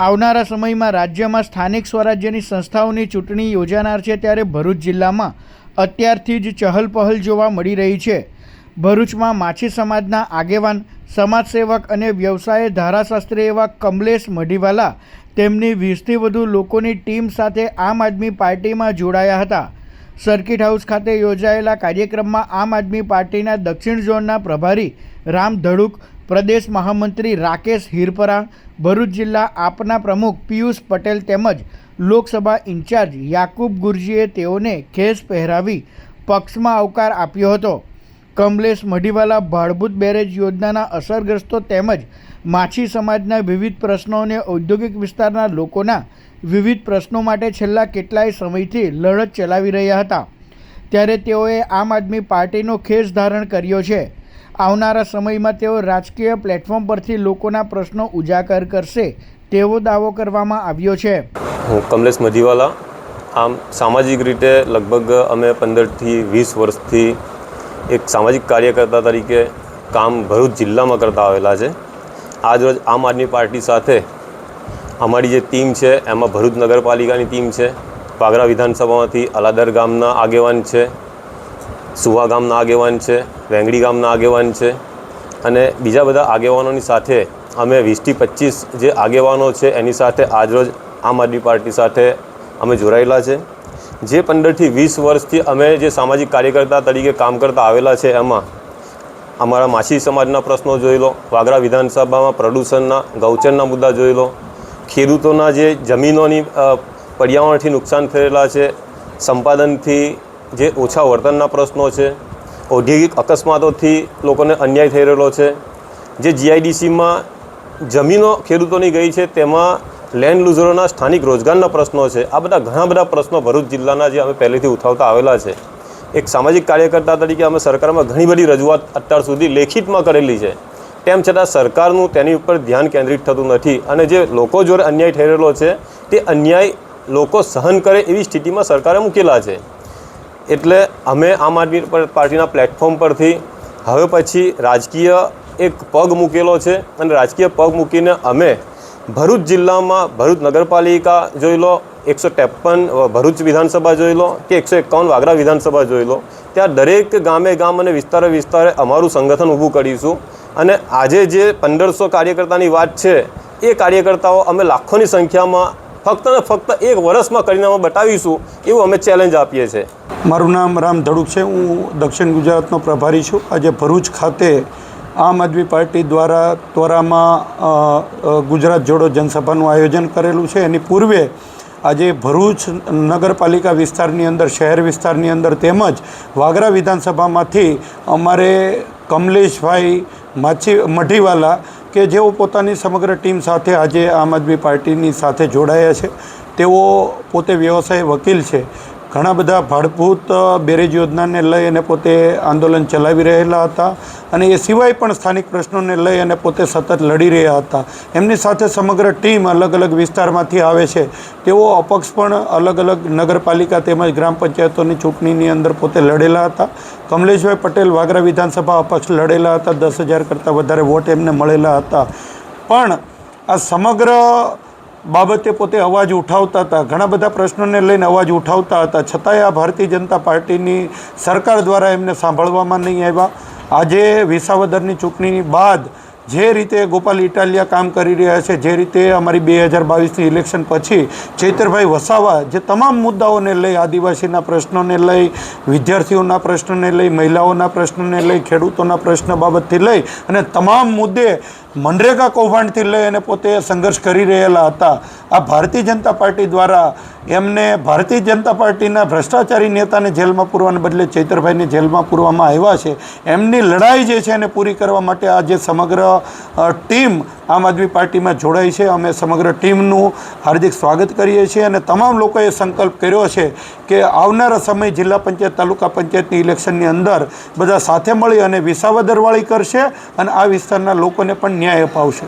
આવનારા સમયમાં રાજ્યમાં સ્થાનિક સ્વરાજ્યની સંસ્થાઓની ચૂંટણી યોજાનાર છે ત્યારે ભરૂચ જિલ્લામાં અત્યારથી જ ચહલપહલ જોવા મળી રહી છે. ભરૂચમાં માછી સમાજના આગેવાન, સમાજસેવક અને વ્યવસાય ધારાશાસ્ત્રી એવા કમલેશ મઢીવાલા તેમની વીસથી વધુ લોકોની ટીમ સાથે આમ આદમી પાર્ટીમાં જોડાયા હતા. સર્કિટ હાઉસ ખાતે યોજાયેલા કાર્યક્રમમાં આમ આદમી પાર્ટીના દક્ષિણ ઝોનના પ્રભારી રામ ધડુક પ્રદેશ મહામંત્રી રાકેશ હિરપરા ભરૂચ જિલ્લા આપના પ્રમુખ પિયુષ પટેલ તેમજ લોકસભા ઇન્ચાર્જ યાકુબ ગુરજીએ તેઓને ખેસ પહેરાવી પક્ષમાં આવકાર આપ્યો હતો. કમલેશ મઢીવાલા ભાડભૂત બેરેજ યોજનાના અસરગ્રસ્તો તેમજ માછી સમાજના વિવિધ પ્રશ્નો અને ઔદ્યોગિક વિસ્તારના લોકોના વિવિધ પ્રશ્નો માટે છેલ્લા કેટલાય સમયથી લડત ચલાવી રહ્યા હતા. ત્યારે તેઓએ આમ આદમી પાર્ટીનો ખેસ ધારણ કર્યો છે. આવનારા સમયમાં તેઓ રાજકીય પ્લેટફોર્મ પરથી લોકોના પ્રશ્નો ઉજાગર કરશે, તેવો દાવો કરવામાં આવ્યો છે. હું કમલેશ મધીવાલા. આમ સામાજિક રીતે લગભગ અમે પંદરથી વીસ વર્ષથી એક સામાજિક કાર્યકર્તા તરીકે કામ ભરૂચ જિલ્લામાં કરતા આવેલા છે. આજ રોજ આમ આદમી પાર્ટી સાથે અમારી જે ટીમ છે, એમાં ભરૂચ નગરપાલિકાની ટીમ છે પાગરા વિધાનસભામાંથી અલાદર ગામના આગેવાન છે સુવા ગામના આગેવાન છે, વેંગડી ગામના આગેવાન છે અને બીજા બધા આગેવાનોની સાથે અમે વીસથી પચીસ જે આગેવાનો છે એની સાથે આજરોજ આમ આદમી પાર્ટી સાથે અમે જોડાયેલા છે. જે પંદરથી વીસ વર્ષથી અમે જે સામાજિક કાર્યકર્તા તરીકે કામ કરતા આવેલા છે એમાં અમારા માછી સમાજના પ્રશ્નો જોઈ લો, વાગરા વિધાનસભામાં પ્રદૂષણના, ગૌચરના મુદ્દા જોઈ લો, ખેડૂતોના જે જમીનોની પર્યાવરણથી નુકસાન થયેલા છે, સંપાદનથી જે ઓછા વર્તનના પ્રશ્નો છે, ઔદ્યોગિક અકસ્માતોથી લોકોને અન્યાય થઈ રહેલો છે, જે જીઆઈડીસીમાં જમીનો ખેડૂતોની ગઈ છે તેમાં લેન્ડ લૂઝરોના સ્થાનિક રોજગારના પ્રશ્નો છે. આ બધા ઘણા બધા પ્રશ્નો ભરૂચ જિલ્લાના જે અમે પહેલેથી ઉઠાવતા આવેલા છે. એક સામાજિક કાર્યકર્તા તરીકે અમે સરકારમાં ઘણી બધી રજૂઆત અત્યાર સુધી લેખિતમાં કરેલી છે. તેમ છતાં સરકારનું તેની ઉપર ધ્યાન કેન્દ્રિત થતું નથી અને જે લોકો જોડે અન્યાય થઈ રહેલો છે, તે અન્યાય લોકો સહન કરે એવી સ્થિતિમાં સરકારે મૂકેલા છે. એટલે અમે આમ આદમી પર- પાર્ટીના પ્લેટફોર્મ પરથી હવે પછી રાજકીય એક પગ મૂકેલો છે અને રાજકીય પગ મૂકીને અમે ભરૂચ જિલ્લામાં ભરૂચ નગરપાલિકા જોઈ લો, એકસો ત્રેપન ભરૂચ વિધાનસભા જોઈ લો કે એકસો એકાવન વાગરા વિધાનસભા જોઈ લો, ત્યાં દરેક ગામે ગામ અને વિસ્તારે વિસ્તારે અમારું સંગઠન ઊભું કરીશું. અને આજે જે પંદરસો કાર્યકર્તાની વાત છે, એ કાર્યકર્તાઓ અમે લાખોની સંખ્યામાં ફક્ત ને ફક્ત એક વર્ષમાં કરીને અમે બતાવીશું, એવું અમે ચેલેન્જ આપીએ છીએ. મારું નામ રામ ધડુક છે. હું દક્ષિણ ગુજરાતનો પ્રભારી છું. આજે ભરૂચ ખાતે આમ આદમી પાર્ટી દ્વારા ત્વરામાં ગુજરાત જોડો જનસભાનું આયોજન કરેલું છે. એની પૂર્વે આજે ભરૂચ નગરપાલિકા વિસ્તારની અંદર, શહેર વિસ્તારની અંદર તેમજ વાગરા વિધાનસભામાંથી અમારે કમલેશભાઈ માછી, મઢીવાલા કે જેઓ પોતાની સમગ્ર ટીમ સાથે આજે આમ આદમી પાર્ટીની સાથે જોડાયા છે. તેઓ પોતે વ્યવસાય વકીલ છે. ઘણા બધા ભાડભૂત બેરેજ યોજનાને લઈ અને પોતે આંદોલન ચલાવી રહેલા હતા અને એ સિવાય પણ સ્થાનિક પ્રશ્નોને લઈ અને પોતે સતત લડી રહ્યા હતા. એમની સાથે સમગ્ર ટીમ અલગ અલગ વિસ્તારમાંથી આવે છે. તેઓ અપક્ષ પણ અલગ અલગ નગરપાલિકા તેમજ ગ્રામ પંચાયતોની ચૂંટણીની અંદર પોતે લડેલા હતા. કમલેશભાઈ પટેલ વાગરા વિધાનસભા અપક્ષ લડેલા હતા. દસ હજાર કરતાં વધારે વોટ એમને મળેલા હતા. પણ આ સમગ્ર બાબતે પોતે અવાજ ઉઠાવતા હતા. ઘણા બધા પ્રશ્નોને લઈને અવાજ ઉઠાવતા હતા. છતાંય આ ભારતીય જનતા પાર્ટીની સરકાર દ્વારા એમને સાંભળવામાં નહીં આવ્યા. આજે વિસાવદરની ચૂંટણી બાદ જે રીતે ગોપાલ ઇટાલિયા કામ કરી રહ્યા છે જે રીતે અમારી બે હજાર બાવીસની ઇલેક્શન પછી ચૈતરભાઈ વસાવા જે તમામ મુદ્દાઓને લઈ આદિવાસીના પ્રશ્નોને લઈ વિદ્યાર્થીઓના પ્રશ્નને લઈ મહિલાઓના પ્રશ્નોને લઈ ખેડૂતોના પ્રશ્ન બાબતથી લઈ અને તમામ મુદ્દે મનરેગા કૌભાંડથી લઈ અને પોતે સંઘર્ષ કરી રહેલા હતા. આ ભારતીય જનતા પાર્ટી દ્વારા એમને ભારતીય જનતા પાર્ટીના ભ્રષ્ટાચારી નેતાને જેલમાં પૂરવાને બદલે ચૈતરભાઈને જેલમાં પૂરવામાં આવ્યા છે. એમની લડાઈ જે છે એને પૂરી કરવા માટે આજે સમગ્ર અ, ટીમ આમ આદમી પાર્ટીમાં જોડાઈ છે. અમે સમગ્ર ટીમનું હાર્દિક સ્વાગત કરીએ છીએ અને તમામ લોકોએ સંકલ્પ કર્યો છે કે આવનારા સમય જિલ્લા પંચાયત, તાલુકા પંચાયતની ઇલેક્શનની અંદર બધા સાથે મળી અને વિસાવદરવાળી કરશે અને આ વિસ્તારના લોકોને પણ ન્યાય અપાવશે.